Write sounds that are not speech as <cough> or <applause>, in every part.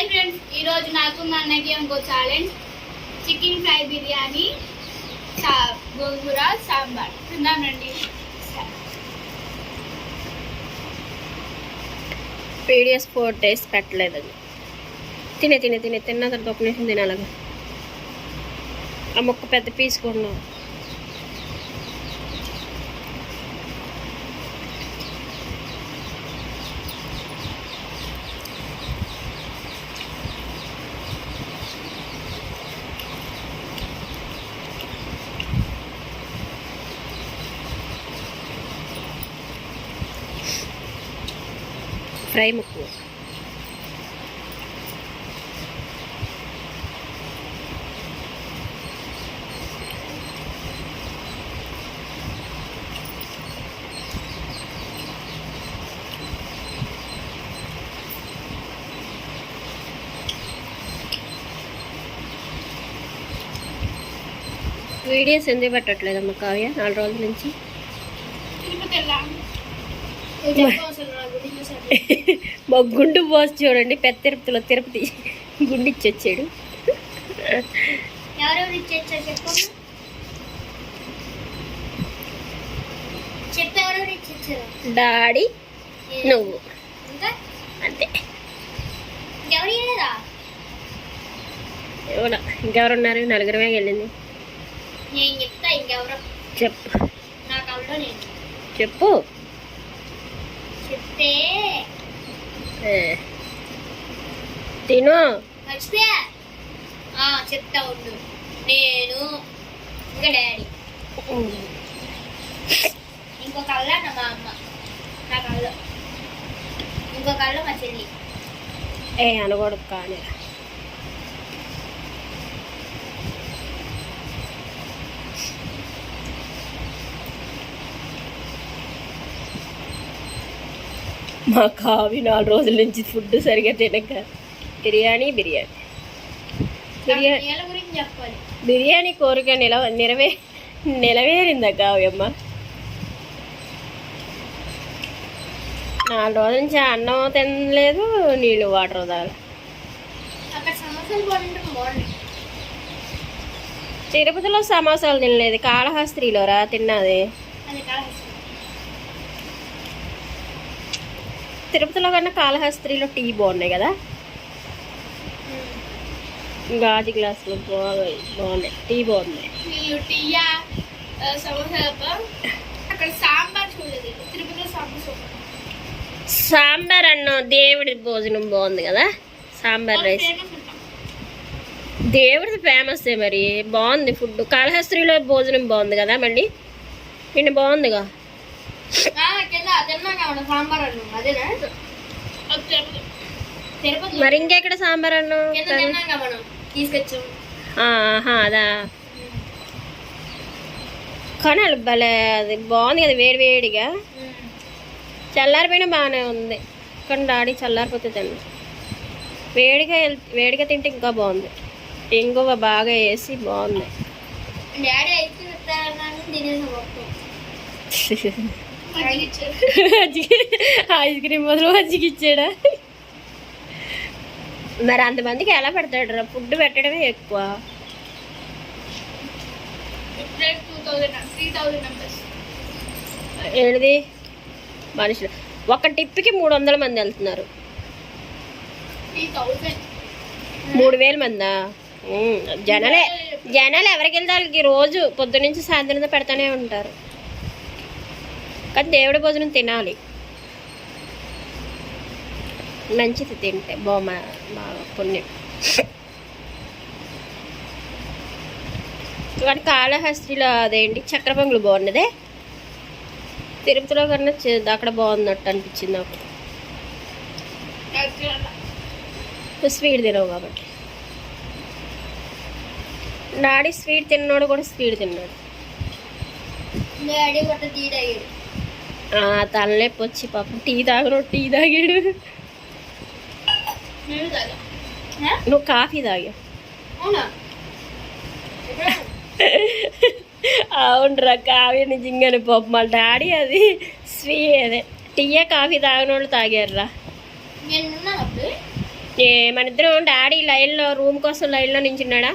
Hi friends ఈరోజు నాకు మా అన్నకి ఇంకో ఛాలెంజ్ చికెన్ ఫ్రై బిర్యానీ సా- గోంగూర సాంబార్. తిందామండి పీడిఎస్ ఫోర్ డేస్ పెట్టలేదు అది. తినే తినే తినే. తిన్న తర్వాత ఒక నిమిషం తినాలగా. ఆ మొక్క పెద్ద పీస్ కొన్నావు ఫ్రై ముక్కు వీడియోస్ ఎందుకు పెట్టట్లేదమ్మా కావ్య నాలుగు రోజుల నుంచి. మా గుండు బాస్ చూడండి పెద్ద తిరుపతిలో తిరుపతి గుండు ఇచ్చొచ్చాడు డాడీ నువ్వు. అంతే. ఇంకెవరు ఇవ్వలేదా ఎవడ ఇంకెవరున్నారు? నలుగురమే వెళ్ళింది. ఇంకెవరు. చెప్పు. చెప్పు. చెప్తే. తిను. మర్చిపోయా చెప్తా ఉండు. నేను ఇంకా డాడీ. ఇంకో కళ్ళ నా మా అమ్మ. నా కళ్ళ. ఇంకో కళ్ళ మా చెల్లి. ఏ అనకూడదు కానీ. మా కావి నాలుగు రోజుల నుంచి ఫుడ్ సరిగా తినక బిర్యానీ బిర్యానీ. బిర్యానీ బిర్యానీ కోరిక నిలవ నిలవే నిలవేరిందా కావ్యమ్మ? నాలుగు రోజుల నుంచి అన్నం తినలేదు నీళ్ళు వాటర్ బాగుంది తిరుపతిలో సమోసాలు తినలేదు కాళహస్త్రిలో రా తిన్నది అది కాదు తిరుపతిలో కన్నా కాళహస్త్రిలో టీ బాగున్నాయి కదా? గాజు గ్లాసులు బాగా బాగున్నాయి. టీ బాగున్నాయి. టీయా? అక్కడ సాంబార్ చూడలేదు. తిరుపతిలో సాంబార్ చూడలేదు సాంబార్ అన్నం దేవుడి భోజనం బాగుంది కదా? సాంబార్ రైస్. దేవుడిది ఫేమస్ మరి. బాగుంది ఫుడ్ కాళహస్త్రిలో భోజనం బాగుంది కదా మళ్ళీ? నిన్న బాగుందిగా? మరి ఇంకెక్కడ సాంబార్ అన్నం? కింద తిన్నాక మనం తీసుకొచ్చాం. ఆహా అదా? కానీ అది భలే అది బాగుంది కదా వేడి వేడిగా. చల్లారిపోయినా బాగానే ఉంది. కానీ డాడీ చల్లారిపోతే తిన్న వేడిగా వేడిగా తింటే ఇంకా బాగుంది. ఇంగువ బాగా వేసి బాగుంది. డాడీ <laughs> <laughs> ఐస్ క్రీమ్ బదులు మజ్జిగ ఇచ్చాడా? మరి అంతమందికి ఎలా పెడతాడు రా? ఫుడ్ పెట్టడమే ఎక్కువ. ఏంటిది మనుషులు. ఒక టిప్కి మూడు వందల మంది వెళ్తున్నారు. మూడు వేల మందా జనాలే జనాలు ఎవరికి వెళ్తారు? వాళ్ళకి రోజు పొద్దునుంచి సాయంత్రం పెడతానే ఉంటారు. కానీ దేవుడి భోజనం తినాలి. మంచిది తింటే బొమ్మ బాగా పుణ్యం. కానీ కాళహస్తిలో అదేంటి చక్ర పొంగులు బాగున్నదే? తిరుపతిలో కన్నా అక్కడ బాగున్నట్టు అనిపించింది నాకు. స్వీట్ తినవు కాబట్టి. డాడీ స్వీట్ తిన్నాడు కూడా స్వీట్ తిన్నాడు. డాడీ కూడా తీడయ్యాడు తలనొప్పి వచ్చి పాపం టీ తాగను టీ తాగాడు. నువ్వు కాఫీ తాగా? అవునరా <laughs> కాఫీ నిజంగానే పాపం మా డాడీ అది స్వీ అదే. టీయే కాఫీ తాగిన వాళ్ళు తాగారురా ఏ మన ఇద్దరం డాడీ లైన్లో రూమ్ కోసం లైన్లో నించున్నాడా?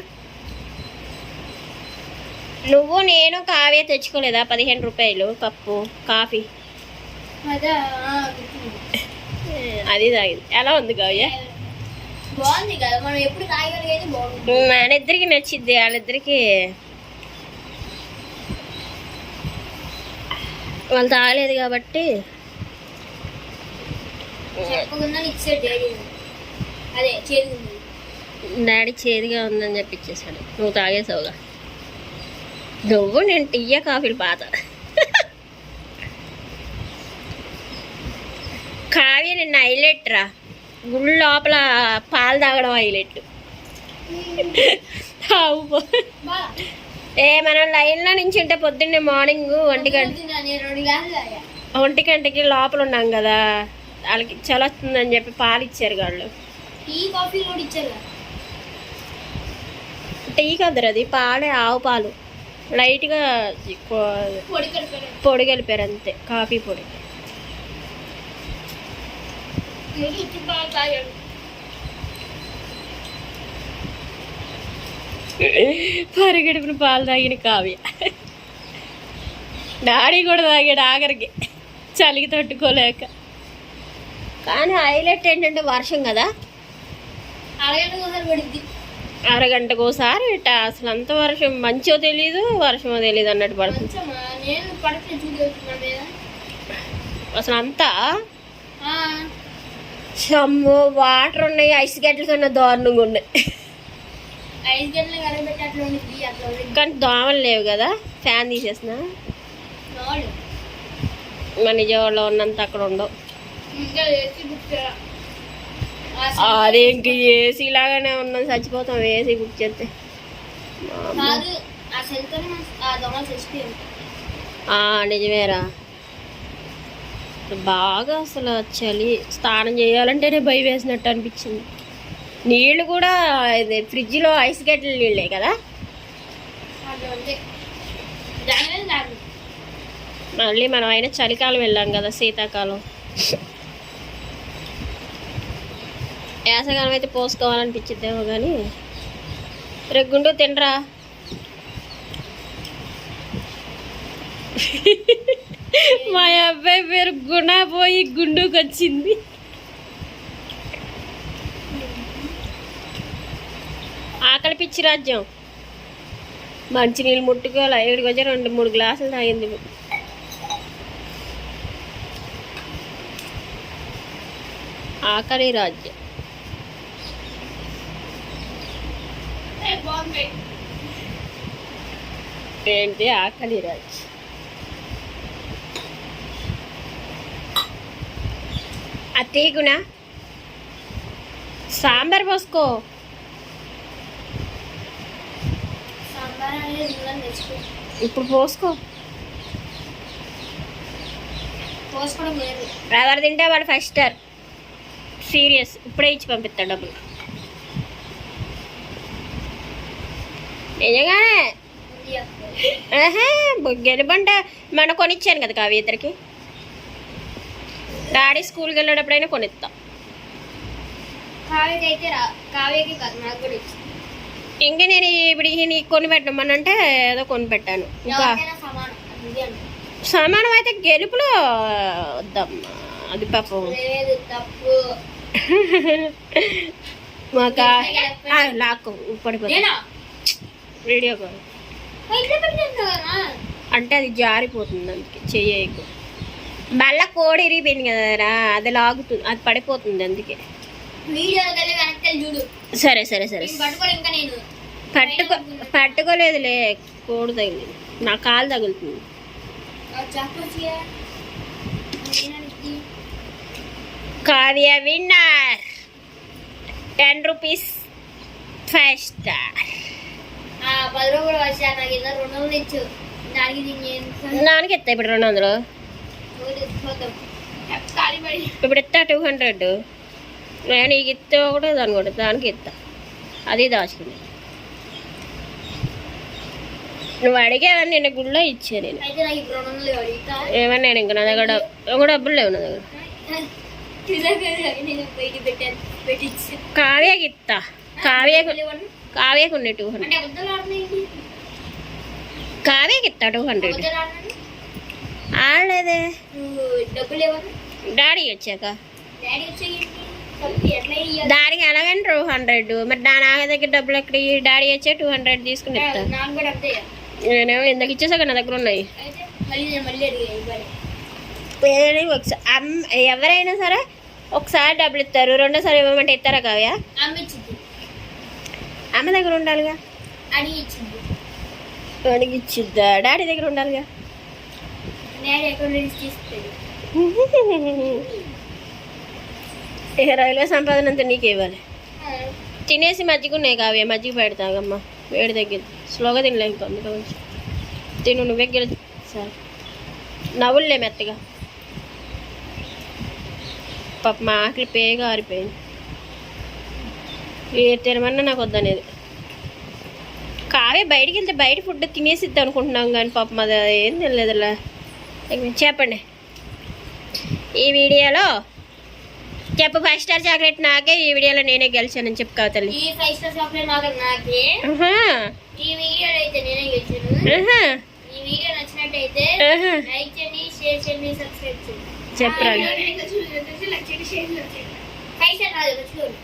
నువ్వు నేను కావ్య తెచ్చుకోలేదా పదిహేను రూపాయలు కప్పు కాఫీ? అదే తాగింది. ఎలా ఉంది కావ్య బాగుంది కదా మనం ఎప్పుడు బాగుంది నచ్చిద్ది వాళ్ళిద్దరికి. వాళ్ళు తాగలేదు కాబట్టి. చెప్పకుండా ఇచ్చే డైరీ అదే చేదు డాడీ చేదుగా ఉందని చెప్పి ఇచ్చేసాడు నువ్వు తాగేసావుగా. నువ్వు నేను టీయా కాఫీలు పాత కావ్య నిన్న హైలైట్ రా. గుళ్ళు లోపల పాలు తాగడం హైలైట్ ఏ మనం లైన్లో నుంచి ఉంటే పొద్దున్నే మార్నింగ్ ఒంటి గంట ఒంటి గంటకి లోపల ఉన్నాం కదా వాళ్ళకి చలి వస్తుందని చెప్పి పాలు ఇచ్చారు వాళ్ళు. టీ కదరు అది పాలే ఆవు పాలు. లైట్గా పొడి కలిపారు అంతే కాఫీ పొడి. తాగాడు పరిగడుపున పాలు తాగిన కావ్య. డాడీ కూడా తాగాడు ఆఖరికి. చలికి తట్టుకోలేక. కానీ హైలైట్ ఏంటంటే వర్షం కదా. అరగంటకు ఒకసారి అసలు అంత వర్షం మంచో తెలీదు వర్షమో తెలీదు అన్నట్టు పడుతుంది. అసలు అంతా? ఆ, సమ్ము వాటర్ ఉన్నాయి ఐస్ గడ్డల కన్నా దారుణంగా ఉన్నాయి. అట్లా ఉండిద్ది కానీ దోమలు లేవు కదా ఫ్యాన్ తీసేసిన. మన నిజవాడలో ఉన్నంత అక్కడ ఉండవు. అదే ఇంక ఏసీ లాగానే ఉన్నాం చచ్చిపోతాం ఏసీ బుక్ చేస్తే. నిజమేరా. బాగా అసలు చలి స్నానం చేయాలంటేనే భయం వేసినట్టు అనిపించింది. నీళ్ళు కూడా ఇది ఫ్రిడ్జ్లో ఐస్ గడ్డల నీళ్ళే కదా? మళ్ళీ మనం అయినా చలికాలం వెళ్ళాం కదా శీతాకాలం. వేసవకాలం అయితే పోసుకోవాలనిపించిద్దేమో కానీ రెగ్గుంటూ తినరా? మా అబ్బాయి పేరు గుణ పోయి గుండుకు వచ్చింది. ఆకలి పిచ్చి రాజ్యం. మంచినీళ్ళు ముట్టుకోవాలి? ఏడుకి వచ్చి రెండు మూడు గ్లాసులు తాగింది. ఆకలి రాజ్యం. ఏంటి? ఆకలి రాజ్యం. అత్తయ్యకున సాంబార్ పోసుకో. ఇప్పుడు పోసుకో. ఎవరు తింటే వాడు ఫస్ట్ స్టార్ సీరియస్. ఇప్పుడే ఇచ్చి పంపిస్తాడు డబ్బులు. నిజంగానే. ఆహా, గెలుబంట మన కొనిచ్చాను కదా కావ్య ఇద్దరికి. డాడీ స్కూల్కి వెళ్ళేటప్పుడైనా కొనిస్తా కావ్యకి అయితే రా కావ్యకి కాదు నాకు కూడా ఇచ్చి ఇంకా నేను ఇప్పుడు నీకు కొని పెట్టమనంటే ఏదో కొని పెట్టాను ఇంకా సమానం అయితే గెలుపులో వద్దమ్మా అది పాపం. మాకా ఆ, లాక్కు వీడియో కాల్. అంటే అది జారిపోతుంది అందుకే చెయ్యకు. బల్ల కోడి ఇరిగిపోయింది కదరా అది లాగుతుంది అది పడిపోతుంది అందుకే. సరే సరే సరే. పట్టుకో పట్టుకోలేదులే కోడి తగిలింది. నా కాలు తగులుతుంది. Kavya winner. Ten rupees five star. నాన్నకి ఎత్తా ఇప్పుడు రెండు వందలు? ఇప్పుడు ఎత్తా టూ హండ్రెడ్ నేను నీకు ఇస్తే ఒకటే దాని కూడా దానికి ఇస్తా అది దాచుకుని నువ్వు అడిగేవని నిన్న గుళ్ళో ఇచ్చా నేను. ఏమన్నా నేను ఇంకా నా దగ్గర ఒక డబ్బులు లేవు నా దగ్గర. నేను కావ్యకి ఇస్తా కావ్యకు కావ్యకు ఉన్నాయి టూ హండ్రెడ్ కావ్యకి ఇస్తా టూ హండ్రెడ్ ఆడలేదే. డాడీ వచ్చాక? దానికి ఎలాగని టూ హండ్రెడ్. మరి దా నా దగ్గర డబ్బులు ఎక్కడ? డాడీ వచ్చే టూ హండ్రెడ్ తీసుకుని ఇస్తా. నాకు కూడా అంతే నేనేమో ఇందాక ఇచ్చేసాక నా దగ్గర ఉన్నాయి? ఒకసారి ఎవరైనా సరే ఒకసారి డబ్బులు ఇస్తారు. రెండోసారి ఇవ్వమంటే ఇస్తారా కావ్య? అమ్మ దగ్గర ఉండాలిగా? అడిగి ఇచ్చింది. అడిగి ఇచ్చిద్దా? డాడీ దగ్గర ఉండాలిగా? డాడీ ఇక రైల్వే సంపాదన అంతా నీకే ఇవ్వాలి. తినేసి మజ్జిగ ఉన్నాయి కావ్య మజ్జిగ పెడతాగమ్మా వేడి తగ్గింది స్లోగా తినలే ఇంకా కొంచెం తిను నువ్వే గెలి సరే. నవ్వులే మెత్తగా. పాప మా ఆకలి పేగా ఆరిపోయింది. ఏ తినమన్నా నాకు వద్దనేది. కావ్య బయటికి వెళ్తే బయట ఫుడ్ తినేసిద్ది అనుకుంటున్నాం కానీ పాపం అది ఏం తెలియదులా చెప్పండి. ఈ వీడియోలో చెప్పు ఫైవ్ స్టార్ చాక్లెట్ నాకే ఈ వీడియోలో నేనే గెలిచానని చెప్పు కావతల్లి. ఈ ఫైవ్ స్టార్ చాక్లెట్ నాకు నాకే ఆహా, ఈ వీడియోలో అయితే నేనే గెలిచాను. ఆహా, ఈ వీడియో నచ్చినట్టయితే ఆహా. లైక్ చేయండి షేర్ చేయండి. సబ్స్క్రైబ్ చేయండి చెప్పురా ఫైవ్ స్టార్